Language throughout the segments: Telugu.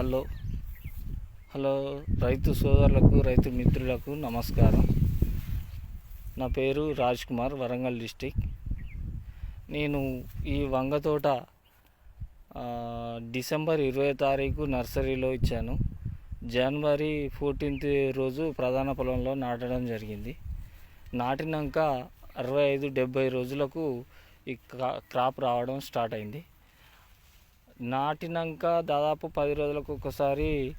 హలో. హలో రైతు సోదరులకు రైతు మిత్రులకు నమస్కారం. నా పేరు రాజ్ కుమార్ వరంగల్ డిస్టిక్. నేను ఈ వంగ తోట డిసెంబర్ ఇరవై తారీఖు నర్సరీలో ఇచ్చాను. జనవరి ఫోర్టీన్త్ రోజు ప్రధాన పొలంలో నాటడం జరిగింది. నాటినాక అరవై ఐదు డెబ్బై రోజులకు ఈ క్రా- క్రాప్ రావడం స్టార్ట్ అయింది. నాటినాక దాదాపు పది రోజులకు ఒకసారి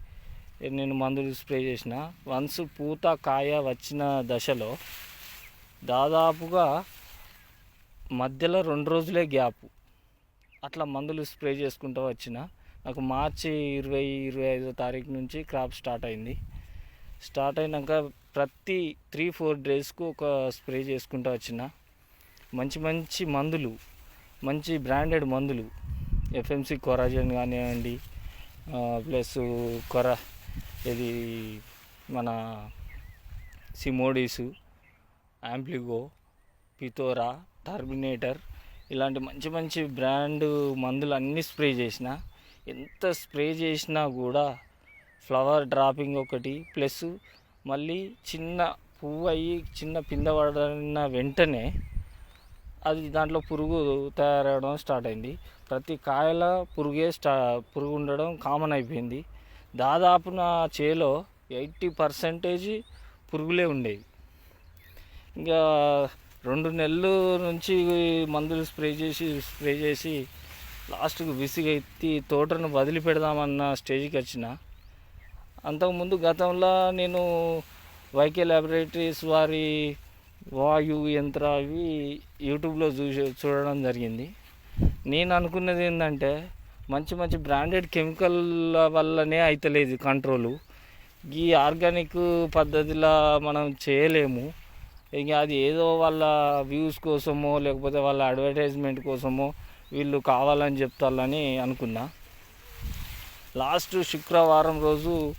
నేను మందులు స్ప్రే చేసిన. వన్స్ పూత కాయ వచ్చిన దశలో దాదాపుగా మధ్యలో రెండు రోజులే గ్యాప్. అట్లా మందులు స్ప్రే చేసుకుంటూ వచ్చిన. నాకు మార్చి ఇరవై ఇరవై ఐదో తారీఖు నుంచి క్రాప్ స్టార్ట్ అయింది. స్టార్ట్ అయినాక ప్రతి త్రీ ఫోర్ డేస్కు ఒక స్ప్రే చేసుకుంటూ వచ్చిన. మంచి మంచి మందులు మంచి బ్రాండెడ్ మందులు ఎఫ్ఎంసి కొరాజన్ కానివ్వండి ప్లస్ కొర ఇది మన సిమోడీసు యాంప్లిగో పితోరా టర్మినేటర్ ఇలాంటి మంచి మంచి బ్రాండ్ మందులు అన్నీ స్ప్రే చేసిన ఎంత స్ప్రే చేసినా కూడా ఫ్లవర్ డ్రాపింగ్ ఒకటి ప్లస్ మళ్ళీ చిన్న పువ్వు అయ్యి చిన్న పింద పడిన వెంటనే అది దాంట్లో పురుగు తయారవడం స్టార్ట్ అయింది. ప్రతి కాయల పురుగే స్టా పురుగు ఉండడం కామన్ అయిపోయింది. దాదాపు నా చేలో ఎయిటీ పర్సెంటేజ్ పురుగులే ఉండేవి. ఇంకా రెండు నెలలు నుంచి మందులు స్ప్రే చేసి స్ప్రే చేసి లాస్ట్కు విసిగెత్తి తోటను వదిలిపెడదామన్న స్టేజ్కి వచ్చిన. అంతకుముందు గతంలో నేను వైకే ల్యాబొరేటరీస్ వారి వాయు యంత్ర అవి యూట్యూబ్లో చూసి చూడడం జరిగింది. నేను అనుకున్నది ఏంటంటే మంచి మంచి బ్రాండెడ్ కెమికల్ వల్లనే అవుతలేదు కంట్రోలు ఈ ఆర్గానిక్ పద్ధతిలో మనం చేయలేము. ఇక అది ఏదో వాళ్ళ వ్యూస్ కోసమో లేకపోతే వాళ్ళ అడ్వర్టైజ్మెంట్ కోసమో వీళ్ళు కావాలని చెప్తారని అనుకున్నా. లాస్ట్ శుక్రవారం రోజు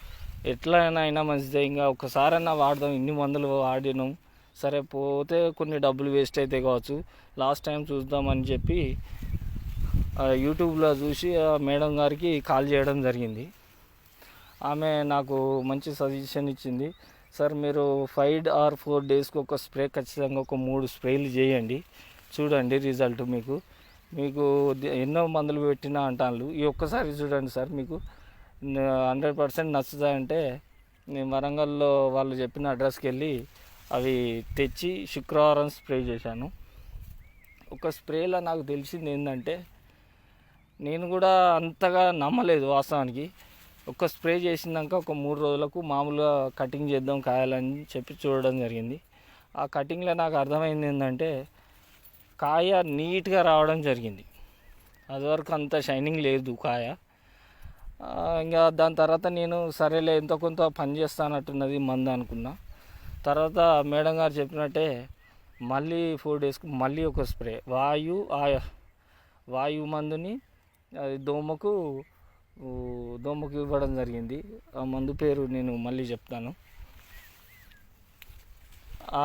ఎట్లయినా అయినా మంచిదే. ఇంకా ఒకసారైనా వాడదాం. ఇన్ని మందులు వాడినాం. సరే పోతే కొన్ని డబ్బులు వేస్ట్ అయితే కావచ్చు. లాస్ట్ టైం చూద్దామని చెప్పి యూట్యూబ్లో చూసి మేడం గారికి కాల్ చేయడం జరిగింది. ఆమె నాకు మంచి సజెషన్ ఇచ్చింది. సార్ మీరు ఫైవ్ ఆర్ ఫోర్ డేస్కి ఒక స్ప్రే ఖచ్చితంగా ఒక మూడు స్ప్రేలు చేయండి. చూడండి రిజల్ట్ మీకు. మీకు ఎన్నో మందులు పెట్టినా అంటాను ఈ ఒక్కసారి చూడండి సార్ మీకు హండ్రెడ్ పర్సెంట్ నచ్చుతాయంటే నేను వరంగల్లో వాళ్ళు చెప్పిన అడ్రస్కి వెళ్ళి అవి తెచ్చి శుక్రవారం స్ప్రే చేశాను. ఒక స్ప్రేలో నాకు తెలిసింది ఏంటంటే నేను కూడా అంతగా నమ్మలేదు వాస్తవానికి. ఒక స్ప్రే చేసినాక ఒక మూడు రోజులకు మామూలుగా కటింగ్ చేద్దాం కాయాలని చెప్పి చూడడం జరిగింది. ఆ కటింగ్లో నాకు అర్థమైంది ఏంటంటే కాయ నీట్గా రావడం జరిగింది. అదివరకు అంత షైనింగ్ లేదు కాయ. ఇంకా దాని తర్వాత నేను సరేలే ఎంతో కొంత పని చేస్తానట్టున్నది మందు అనుకున్నా. తర్వాత మేడం గారు చెప్పినట్టే మళ్ళీ ఫోర్ డేస్కి మళ్ళీ ఒక స్ప్రే వాయు ఆ- వాయు మందుని అది దోమకు దోమకు ఇవ్వడం జరిగింది. ఆ మందు పేరు నేను మళ్ళీ చెప్తాను.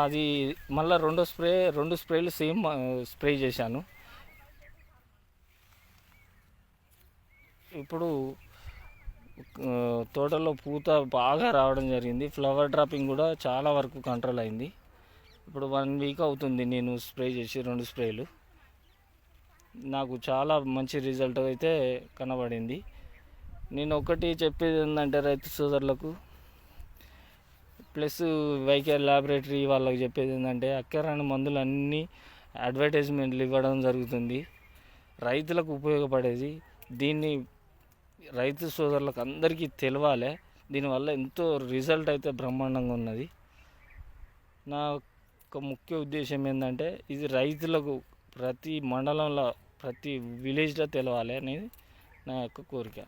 అది మళ్ళీ రెండో స్ప్రే రెండు స్ప్రేలు సేమ్ స్ప్రే చేశాను. ఇప్పుడు తోటలో పూత బాగా రావడం జరిగింది. ఫ్లవర్ డ్రాపింగ్ కూడా చాలా వరకు కంట్రోల్ అయింది. ఇప్పుడు వన్ వీక్ అవుతుంది నేను స్ప్రే చేసి రెండు స్ప్రేలు. నాకు చాలా మంచి రిజల్ట్ అయితే కనబడింది. నేను ఒకటి చెప్పేది ఏంటంటే రైతు సోదరులకు ప్లస్ వైకేర్ ల్యాబొరేటరీ వాళ్ళకి చెప్పేది ఏంటంటే అక్కరాని మందులు అన్నీ అడ్వర్టైజ్మెంట్లు ఇవ్వడం జరుగుతుంది. రైతులకు ఉపయోగపడేది. దీన్ని రైతు సోదరులకు అందరికీ తెలవాలి. దీనివల్ల ఎంతో రిజల్ట్ అయితే బ్రహ్మాండంగా ఉన్నది. నా యొక్క ముఖ్య ఉద్దేశం ఏంటంటే ఇది రైతులకు ప్రతి మండలంలో ప్రతి విలేజ్లో తెలవాలి అనేది నా యొక్క కోరిక.